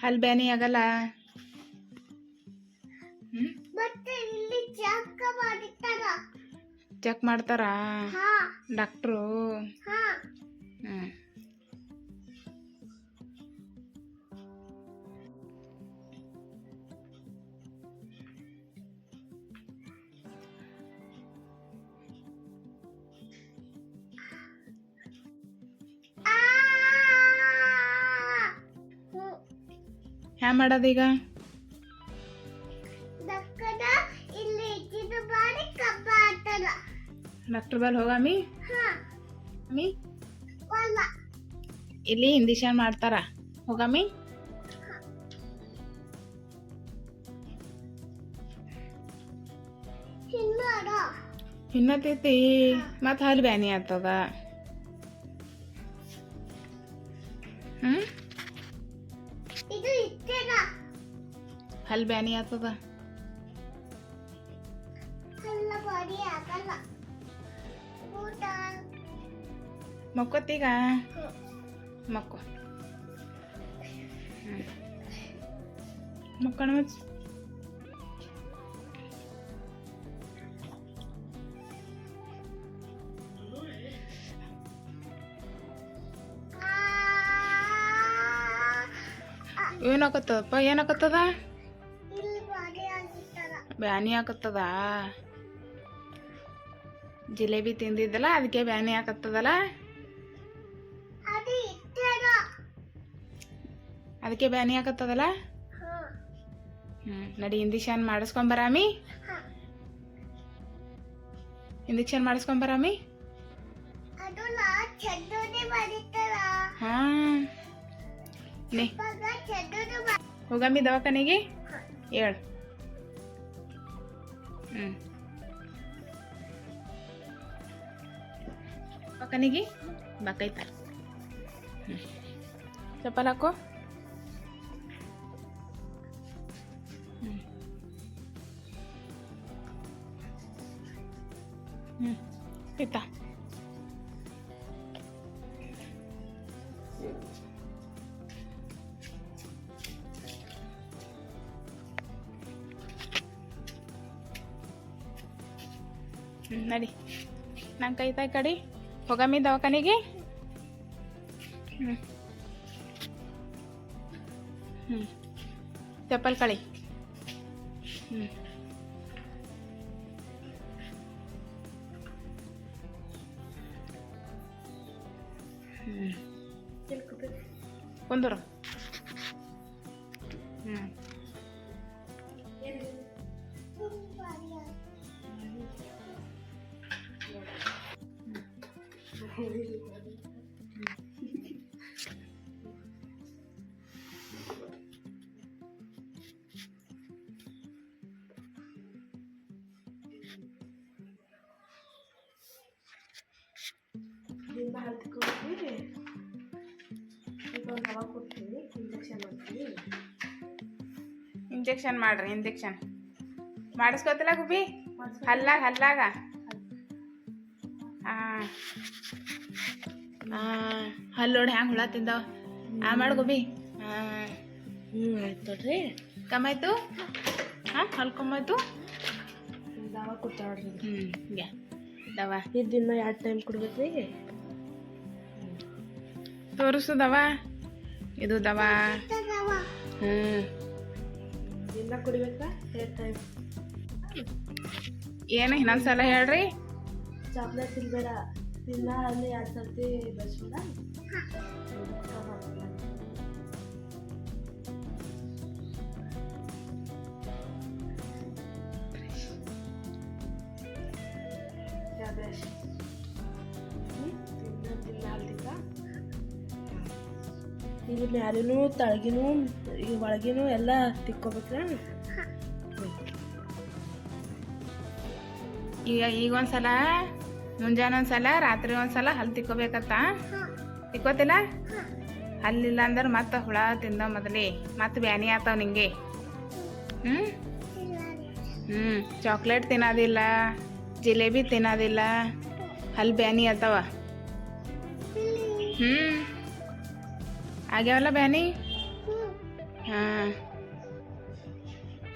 ಹಲ್ ಬ್ಯಾನಿ ಆಗಲ್ಲ? ಚಾಕ ಮಾಡ್ತಾರಾ? ಡಾಕ್ಟ್ರು? ಹಾ. ಹ್ಞೂ ಹ್ಯಾ ಮಾಡೋದೀಗ ಆತದ ಡಾಕ್ಟ್ರ್ ಬಲ್ ಹೋಗಾಮಿ ಹಾ. ಮಿ ಇಲ್ಲಿ ಇಂಜೆಕ್ಷನ್ ಮಾಡ್ತಾರ. ಹೋಗಾಮಿ ಹಿನ್ನತೈತಿ ಮತ್ತು ಹಲ್ ಬ್ಯಾನಿ ಆಗ್ತದ. ಹ್ಞೂ ಹಲ್ ಬ್ಯಾನಿ ಆಗ್ತದ ಮಕ್ಕೊತ್ತೀಗ? ಮಕ್ಕೋತೀಗ ಮಕ್ಕೋ. ಮಕ್ಕಳ ಮಚ್ಚ ಬಾರಿ ಆಗಿತ್ತದ ಬ್ಯಾನಿ ಹಾಕತ್ತದ? ಜಿಲೇಬಿ ತಿಂದಿದ್ದಲ್ಲ ಅದಕ್ಕೆ ಬ್ಯಾನಿ ಹಾಕತ್ತದಲ್ಲ? ಅದಕ್ಕೆ ಬ್ಯಾನಿ ಹಾಕತ್ತದಲ್ಲ? ಹ್ಞೂ ನಡಿ ಇಂಜೆಕ್ಷನ್ ಮಾಡಿಸ್ಕೊಂಬರಾಮಿ. ಇಂಜೆಕ್ಷನ್ ಮಾಡಿಸ್ಕೊಂಬರಾಮಿ. ಹೋಗಮ್ಮಿ ದವಾಖಾನೆಗೆ? ಹೇಳು ಹ್ಞೂ ದವಾಖಾನೆಗೆ ಬಾಕೈತ ಹ್ಞೂ ಚಪ್ಪಲ್ ಹಾಕೋ ಹ್ಞೂ ಹ್ಞೂ ಆಯ್ತಾ ಹ್ಮ್, ನಡಿ. ನಂಗೆ ಕೈ ತಾಯಿ ಕಡಿ. ಹೋಗಮ್ಮಿ ದವಾಖಾನೆಗೆ. ಹ್ಞೂ ಹ್ಞೂ ಚಪ್ಪಲ್ ಕಳಿ. ಹ್ಞೂ ಹ್ಞೂ ಕುಂದರು. ದವಾ ಕೊಡ್ತೀವಿ ಇಂಜೆಕ್ಷನ್ ಮಾಡ್ತೀವಿ ಇಂಜೆಕ್ಷನ್ ಮಾಡ್ರಿ ಇಂಜೆಕ್ಷನ್ ಮಾಡಿಸ್ಕೊತಿಲ್ಲ ಗುಬ್ಬಿ? ಹಲ್ಲಾಗ ಹಲ್ಲಾಗ. ಹಾಂ ಹಾಂ ಹಲ್ಲು ನೋಡಿ ಹ್ಯಾಂಗೆ ಹುಳ ತಿಂದವ? ಆ ಮಾಡು ಗೋಬಿ ಹ್ಞೂ ಆಯ್ತು ನೋಡ್ರಿ. ಕಮ್ಮಾಯ್ತು? ಹಾಂ ಹಲ್ಕೊಂಬಾಯ್ತು ದವಾ ಕೊಡ್ತಾವ್ರಿ ಹ್ಞೂ ಗ್ಯಾ ದವಾ ಇದು ದಿನ ಎರಡು ಟೈಮ್ ಕೊಡ್ಬೇಕ್ರಿ. ತೋರಿಸು ದವಾ ಇದು ದವಾ. ಹ್ಞೂ ದಿನ ಕುಡಿಬೇಕಾ? ಎರಡು ಟೈಮ್ ಏನು ಇನ್ನೊಂದು ಸಲ ಹೇಳ್ರಿ. ಚಾಕ್ಲೇಟ್ ತಿನ್ಬೇಡ ದಿನ ಅಲ್ಲಿ ಎರಡು ಸರ್ತಿ ಬೆಳೆಸ್ಬೇಡ ಇದು ಮ್ಯಾಲಿನೂ ತಳಗಿನೂ ಈ ಒಳಗಿನೂ ಎಲ್ಲ ತಿಕ್ಕೋಬೇಕ್ರ ಈಗ ಈಗ ಒಂದ್ಸಲ ಮುಂಜಾನೆ ಒಂದ್ಸಲ, ರಾತ್ರಿ ಒಂದ್ಸಲ ಹಲ್ ತಿಕ್ಕೋಬೇಕತ್ತ? ತಿಕ್ಕೋತಿಲ್ಲ? ಹಲ್ಲಿಲ್ಲ ಅಂದ್ರೆ ಮತ್ತೆ ಹುಳ ತಿಂದ ಮೊದಲೇ, ಮತ್ತೆ ಬ್ಯಾನಿ ಆತಾವ ನಿಂಗೆ. ಹ್ಞೂ ಹ್ಞೂ ಚಾಕ್ಲೇಟ್ ತಿನ್ನೋದಿಲ್ಲ, ಜಿಲೇಬಿ ತಿನ್ನೋದಿಲ್ಲ ಹಲ್ಲು ಬ್ಯಾನಿ ಆತಾವ. ಹ್ಞೂ ಆಗ್ಯಾವಲ್ಲ ಬ್ಯಾನಿ? ಹಾಂ.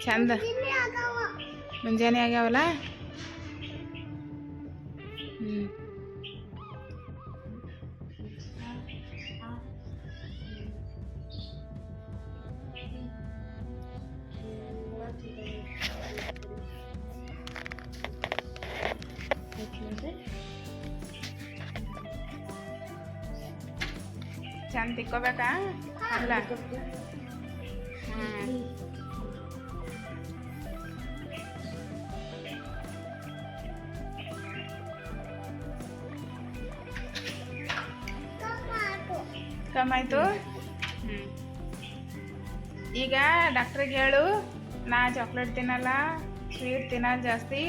ಚಂದ. ಮುಂಜಾನೆ ಆಗ್ಯಾವಲ್ಲ? ಹ್ಞೂ ಚಂದ ತಿಕ್ಕೋಬೇಕಾ ಅಲ್ಲ ಕಮ್ಮಾಯ್ತು ಹ್ಞೂ ಈಗ ಡಾಕ್ಟ್ರಿಗೆ ಹೇಳು, ನಾ ಚಾಕ್ಲೇಟ್ ತಿನ್ನಲ್ಲ ಸ್ವೀಟ್ ತಿನ್ನಲ್ಲ ಜಾಸ್ತಿ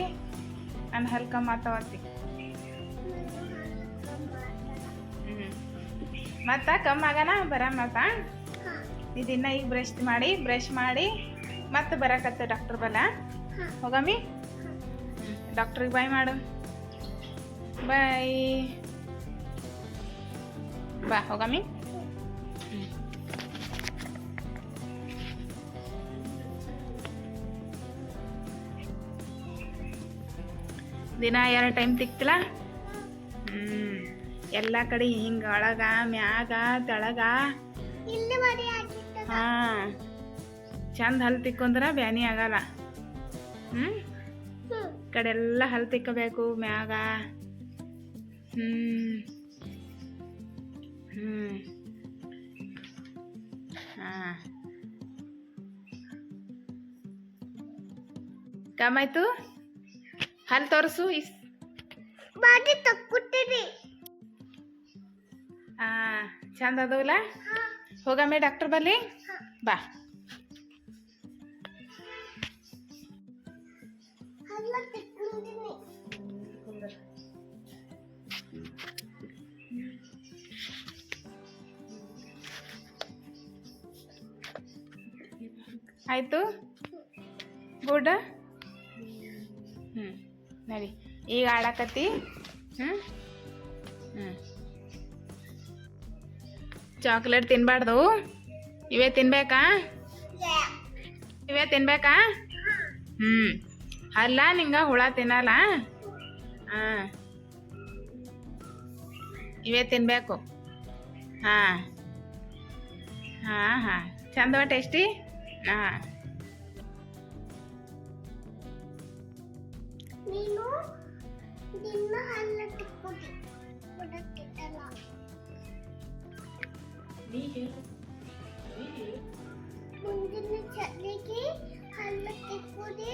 ನನ್ನ ಹಲ್ಕ ಕಮ್ಮಿ ಆತವತ್ತಿ ಹ್ಞೂ ಮತ್ತು ಕಮ್ಮಿ ಆಗನ? ಬರ ಮತ್ತ? ಇದನ್ನ ಈಗ ಬ್ರಷ್ ಮಾಡಿ ಬ್ರಷ್ ಮಾಡಿ, ಮತ್ತೆ ಬರಕತ್ತ ಡಾಕ್ಟ್ರ್ ಬಲ್ಲ ಹೋಗಮ್ಮಿ ಡಾಕ್ಟ್ರಿಗೆ ಬಾಯ್ ಮಾಡು. ಬಾಯ್ ಬಾ ಹೋಗಮ್ಮಿ ದಿನ ಎರಡು ಟೈಮ್ ತಿಕ್ತಿಲ್ಲ? ಹ್ಞೂ ಎಲ್ಲ ಕಡೆ ಹಿಂಗೆ ಒಳಗ ಮ್ಯಾಗ ತೆಳಗ. ಹಾಂ. ಚಂದ ಹಲ್ ತಿಕ್ಕೊಂದ್ರ ಬ್ಯಾನಿ ಆಗಲ್ಲ. ಹ್ಞೂ ಹ್ಮ್. ಕಡೆ ಎಲ್ಲ ಹಲ್ ತಿಕ್ಕಬೇಕು ಮ್ಯಾಗ. ಹ್ಞೂ ಹ್ಮ್. ಹಾಂ. ಕಮ್ಮಾಯ್ತು ಹಲ್ ತೋರಿಸು ಇಸ್ ಬಾಡಿ ತಕ್ಕೊಟ್ಟಿರಿ ಹಾಂ ಚಂದ ಅದವಲ್ಲ ಹಾ ಹೋಗಮ್ಮೆ ಡಾಕ್ಟರ್ ಬಲ್ಲಿ? ಹಾ ಬಾ. ಹಲ್ಲ ತೆಕ್ಕೊಂಡಿನಿ. ಆಯಿತು? ಗುಡ್. ಹ್ಞೂ ನಡಿ. ಈಗ ಆಡಕತ್ತಿ. ಹ್ಞೂ ಹ್ಞೂ ಚಾಕ್ಲೇಟ್ ತಿನ್ಬಾರ್ದು. ಇವೇ ತಿನ್ಬೇಕಾ? ಇವೇ ತಿನ್ಬೇಕಾ? ಹ್ಞೂ ಅಲ್ಲ, ನಿಂಗೆ ಹುಳ ತಿನ್ನಲ್ಲ. ಹಾಂ. ಇವೇ ತಿನ್ನಬೇಕು ಹಾಂ. ಹಾಂ ಹಾಂ. ಚಂದವ ಟೇಸ್ಟಿ ಹಾಂ. ದಿನ ಹಲ್ಲ ತಿಕ್ಕೋದಿ ಬಿಡಕ್ಕಿಟ್ಟಲ್ಲ ಮುಂದಿನ ಚಳಿಗೆ ಹಲ್ಲ ತಿಕ್ಕೋದಿ